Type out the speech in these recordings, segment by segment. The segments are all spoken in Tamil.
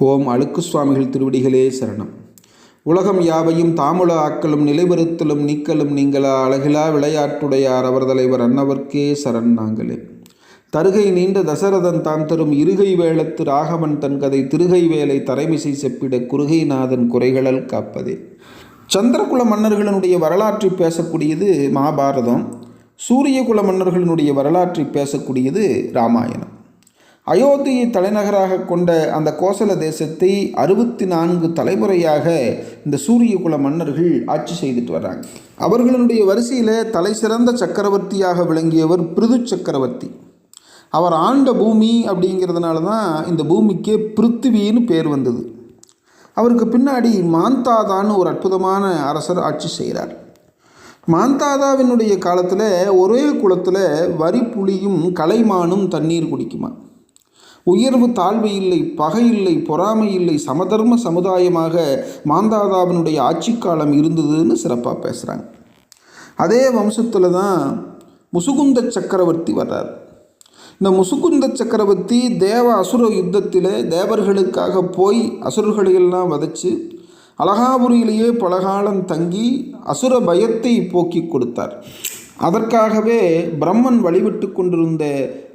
ஓம் அழுக்கு சுவாமிகள் திருவடிகளே சரணம். உலகம் யாவையும் தாமுல ஆக்கலும் நிலைபெறுத்தலும் நீக்கலும் நீங்களா அழகிலா விளையாட்டுடையார் அவர் தலைவர் அன்னவர்க்கே சரண் நாங்களே. தருகை நீண்ட தசரதன் தான் தரும் இருகை வேளத்து ராகவன் தன் கதை திருகை வேலை தரைமிசை செப்பிட குறுகைநாதன் குறைகளல் காப்பதே. சந்திரகுல மன்னர்களினுடைய வரலாற்றை பேசக்கூடியது மகாபாரதம் சூரியகுல மன்னர்களினுடைய வரலாற்றை பேசக்கூடியது ராமாயணம். அயோத்தியை தலைநகராக கொண்ட அந்த கோசல தேசத்தை அறுபத்தி நான்கு தலைமுறையாக இந்த சூரியகுல மன்னர்கள் ஆட்சி செய்துட்டு வர்றாங்க. அவர்களுடைய வரிசையில் தலை சிறந்த சக்கரவர்த்தியாக விளங்கியவர் பிருது சக்கரவர்த்தி. அவர் ஆண்ட பூமி அப்படிங்கிறதுனால தான் இந்த பூமிக்கே பிருத்திவின்னு பேர் வந்தது. அவருக்கு பின்னாடி மாந்தாதான்னு ஒரு அற்புதமான அரசர் ஆட்சி செய்கிறார். மாந்தாதாவினுடைய காலத்தில் ஒரே குளத்தில் வரி புலியும் கலைமானும் தண்ணீர் குடிக்குமா உயர்வு தாழ்வு இல்லை பகை இல்லை பொறாமை இல்லை சமதர்ம சமுதாயமாக மாந்தாதாவினுடைய ஆட்சி காலம் இருந்ததுன்னு சிறப்பாக பேசுகிறாங்க அதே வம்சத்தில் தான் முசுகுந்த சக்கரவர்த்தி வர்றார். இந்த முசுகுந்த சக்கரவர்த்தி தேவ அசுர யுத்தத்தில் தேவர்களுக்காக போய் அசுரர்களையெல்லாம் வதைச்சு அலகாபுரியிலேயே பலகாலம் தங்கி அசுர பயத்தை போக்கி கொடுத்தார். அதற்காகவே பிரம்மன் வழிபட்டு கொண்டிருந்த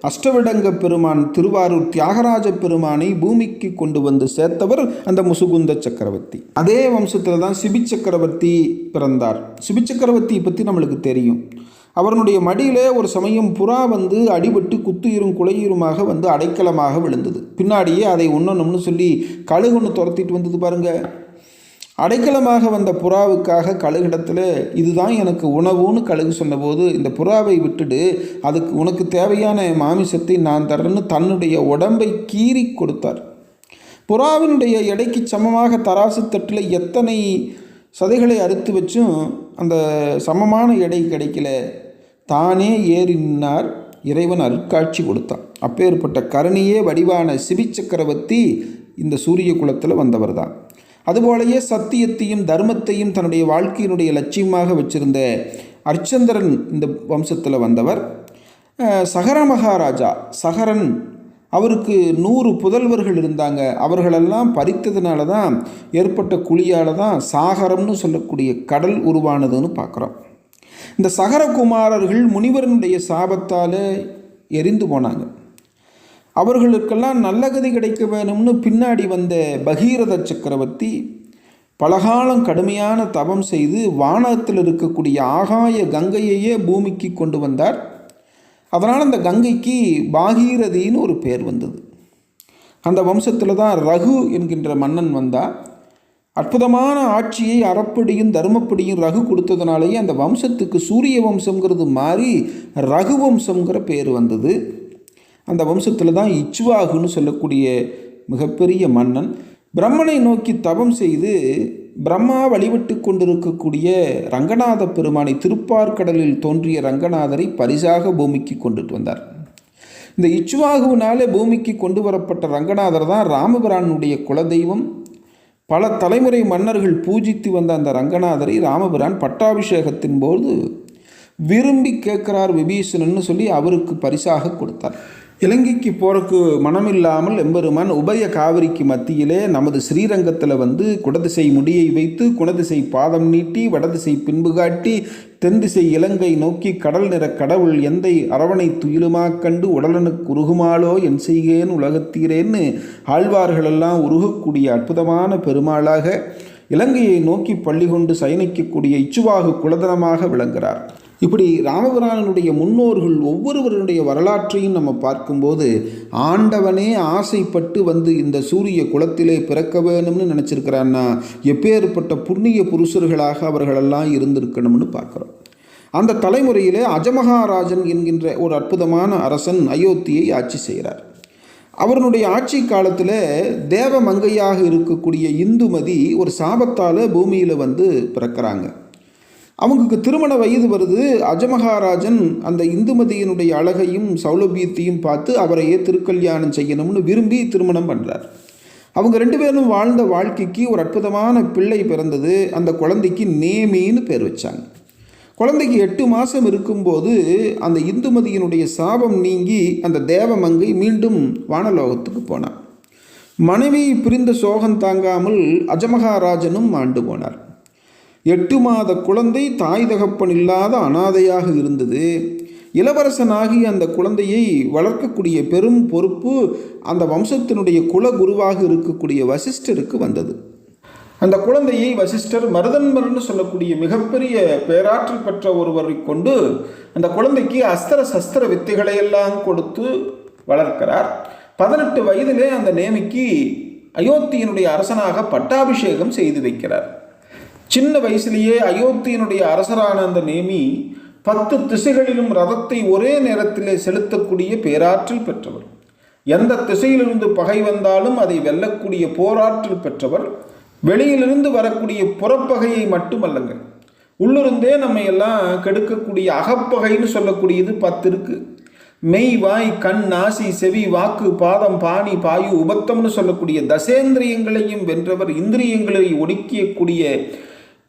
அஷ்டவிடங்க பெருமான் திருவாரூர் தியாகராஜ பெருமானை பூமிக்கு கொண்டு வந்து சேர்த்தவர் அந்த முசுகுந்த சக்கரவர்த்தி. அதே வம்சத்தில் தான் சிபி சக்கரவர்த்தி பிறந்தார். சிபி சக்கரவர்த்தியை பற்றி நம்மளுக்கு தெரியும். அவருடைய மடியிலே ஒரு சமயம் புறா வந்து அடிபட்டு குத்துயிரும் குலையுருமாக வந்து அடைக்கலமாக விழுந்தது. பின்னாடியே அதை உண்ணணும்னு சொல்லி கழுகுன்னு துரத்திட்டு வந்தது பாருங்கள் அடைக்கலமாக வந்த புறாவுக்காக கழுகிடத்தில் இதுதான் எனக்கு உணவுன்னு கழுகு சொன்னபோது இந்த புறாவை விட்டுடு அதுக்கு உனக்கு தேவையான மாமிசத்தை நான் தரேன்னு தன்னுடைய உடம்பை கீறி கொடுத்தார். புறாவினுடைய எடைக்கு சமமாக தராசு தட்டில் எத்தனை சதைகளை அறுத்து வச்சும் அந்த சமமான எடை கிடைக்கல. தானே ஏறி நின்னார் இறைவன் அருட்காட்சி கொடுத்தான். அப்பேற்பட்ட கருணையே வடிவான சிபி சக்கரவர்த்தி இந்த சூரிய குலத்தில் வந்தவர் தான் அதுபோலயே சத்தியத்தையும் தர்மத்தையும் தன்னுடைய வாழ்க்கையினுடைய லட்சியமாக வச்சிருந்த அர்ச்சந்திரன் இந்த வம்சத்தில் வந்தவர். சகர மகாராஜா சகரன் அவருக்கு நூறு புதல்வர்கள் இருந்தாங்க. அவர்களெல்லாம் பறித்ததுனால தான் ஏற்பட்ட குழியால் தான் சாகரம்னு சொல்லக்கூடிய கடல் உருவானதுன்னு பார்க்குறோம் இந்த சகரகுமாரர்கள் முனிவரனுடைய சாபத்தால் எரிந்து போனாங்க. அவர்களுக்கெல்லாம் நல்ல கதி கிடைக்க வேணும்னு பின்னாடி வந்த பகீரத சக்கரவர்த்தி பலகாலம் கடுமையான தவம் செய்து வானத்தில் இருக்கக்கூடிய ஆகாய கங்கையையே பூமிக்கு கொண்டு வந்தார். அதனால் அந்த கங்கைக்கு பாகீரதின்னு ஒரு பேர் வந்தது. அந்த வம்சத்தில் தான் ரகு என்கின்ற மன்னன் வந்தால் அற்புதமான ஆட்சியை அறப்படியும் தர்மப்படியும் ரகு கொடுத்ததுனாலேயே அந்த வம்சத்துக்கு சூரிய வம்சங்கிறது மாறி ரகு வம்சங்கிற பேர் வந்தது. அந்த வம்சத்தில் தான் இச்சுவாகுன்னு சொல்லக்கூடிய மிகப்பெரிய மன்னன். பிரம்மனை நோக்கி தவம் செய்து பிரம்மா வழிபட்டு கொண்டிருக்கக்கூடிய ரங்கநாத பெருமானை திருப்பார்கடலில் தோன்றிய ரங்கநாதரை பரிசாக பூமிக்கு கொண்டுட்டு வந்தார். இந்த இச்சுவாகுவினாலே பூமிக்கு கொண்டு வரப்பட்ட ரங்கநாதர் தான் ராமபிரானுடைய குலதெய்வம். பல தலைமுறை மன்னர்கள் பூஜித்து வந்த அந்த ரங்கநாதரை ராமபிரான் பட்டாபிஷேகத்தின் போது விரும்பி கேட்கிறார் விபீஷணன்னு சொல்லி அவருக்கு பரிசாக கொடுத்தார். இலங்கைக்கு போகிறக்கு மனமில்லாமல் எம்பெருமான் உபய காவிரிக்கு மத்தியிலே நமது ஸ்ரீரங்கத்தில் வந்து குடதிசை முடியை வைத்து குணதிசை பாதம் நீட்டி வடதிசை பின்பு காட்டி தென்திசை இலங்கை நோக்கி கடல் நிற கடவுள் எந்தை அரவணை துயிலுமா கண்டு உடலனுக்கு உருகுமாளோ என் செய்கேன் உலகத்தீரேன்னு ஆழ்வார்களெல்லாம் உருகக்கூடிய அற்புதமான பெருமாளாக இலங்கையை நோக்கி பள்ளி கொண்டு சயனிக்கக்கூடிய இச்சுவாகு குலதனமாக விளங்குகிறார். இப்படி ராமபிரானுடைய முன்னோர்கள் ஒவ்வொருவருடைய வரலாற்றையும் நம்ம பார்க்கும்போது ஆண்டவனே ஆசைப்பட்டு வந்து இந்த சூரிய குலத்திலே பிறக்க வேணும்னு நினச்சிருக்கிறான்னா எப்பேற்பட்ட புண்ணிய புருஷர்களாக அவர்களெல்லாம் இருந்திருக்கணும்னு பார்க்குறோம். அந்த தலைமுறையிலே அஜமகாராஜன் என்கின்ற ஒரு அற்புதமான அரசன் அயோத்தியை ஆட்சி செய்கிறார். அவருடைய ஆட்சி காலத்தில் தேவ மங்கையாக இருக்கக்கூடிய இந்துமதி ஒரு சாபத்தால் பூமியில் வந்து பிறக்கிறாங்க. அவங்களுக்கு திருமண வயது வருது. அஜமகாராஜன் அந்த இந்துமதியினுடைய அழகையும் சௌலபியத்தையும் பார்த்து அவரையே திருக்கல்யாணம் செய்யணும்னு விரும்பி திருமணம் பண்ணுறார் அவங்க ரெண்டு பேரும் வாழ்ந்த வாழ்க்கைக்கு ஒரு அற்புதமான பிள்ளை பிறந்தது. அந்த குழந்தைக்கு நேமின்னு பேர் வச்சாங்க. குழந்தைக்கு எட்டு மாதம் இருக்கும்போது அந்த இந்துமதியினுடைய சாபம் நீங்கி அந்த தேவமங்கை மீண்டும் வானலோகத்துக்கு போனான் மனைவி பிரிந்த சோகம் தாங்காமல் அஜமகாராஜனும் ஆண்டு போனார். எட்டு மாத குழந்தை தாய் தகப்பன் இல்லாத அனாதையாக இருந்தது. இளவரசனாகி அந்த குழந்தையை வளர்க்கக்கூடிய பெரும் பொறுப்பு அந்த வம்சத்தினுடைய குலகுருவாக இருக்கக்கூடிய வசிஷ்டருக்கு வந்தது. அந்த குழந்தையை வசிஷ்டர் மருதன்மர்னு சொல்லக்கூடிய மிகப்பெரிய பேராற்றல் பெற்ற ஒருவரை கொண்டு அந்த குழந்தைக்கு அஸ்திர சஸ்திர வித்தைகளையெல்லாம் கொடுத்து வளர்க்கிறார். பதினெட்டு வயதிலே அந்த நேமிக்கு அயோத்தியினுடைய அரசனாக பட்டாபிஷேகம் செய்து வைக்கிறார். சின்ன வயசுலேயே அயோத்தியினுடைய அரசரான அந்த நேமி பத்து திசைகளிலும் ரதத்தை ஒரே நேரத்திலே செலுத்தக்கூடிய பேராற்றல் பெற்றவர். எந்த திசையிலிருந்து பகை வந்தாலும் அதை வெல்லக்கூடிய போராற்றல் பெற்றவர். வெளியிலிருந்து வரக்கூடிய புறப்பகையை மட்டுமல்லங்க. உள்ளிருந்தே நம்ம எல்லாம் கெடுக்கக்கூடிய அகப்பகைன்னு சொல்லக்கூடியது பத்து இருக்கு. மெய் வாய் கண் நாசி செவி வாக்கு பாதம் பாணி பாயு உபத்தம்னு சொல்லக்கூடிய தசேந்திரியங்களையும் வென்றவர் இந்திரியங்களை ஒடுக்கியக்கூடிய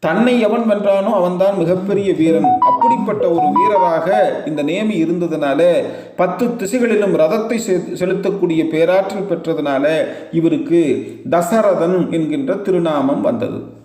தன்னை எவன் வென்றானோ அவன்தான் மிகப்பெரிய வீரன். அப்படிப்பட்ட ஒரு வீரராக இந்த நேமி இருந்ததுனால பத்து திசைகளிலும் ரதத்தை செ- செலுத்தக்கூடிய பேராற்றல் பெற்றதுனால இவருக்கு தசரதன் என்கின்ற திருநாமம் வந்தது.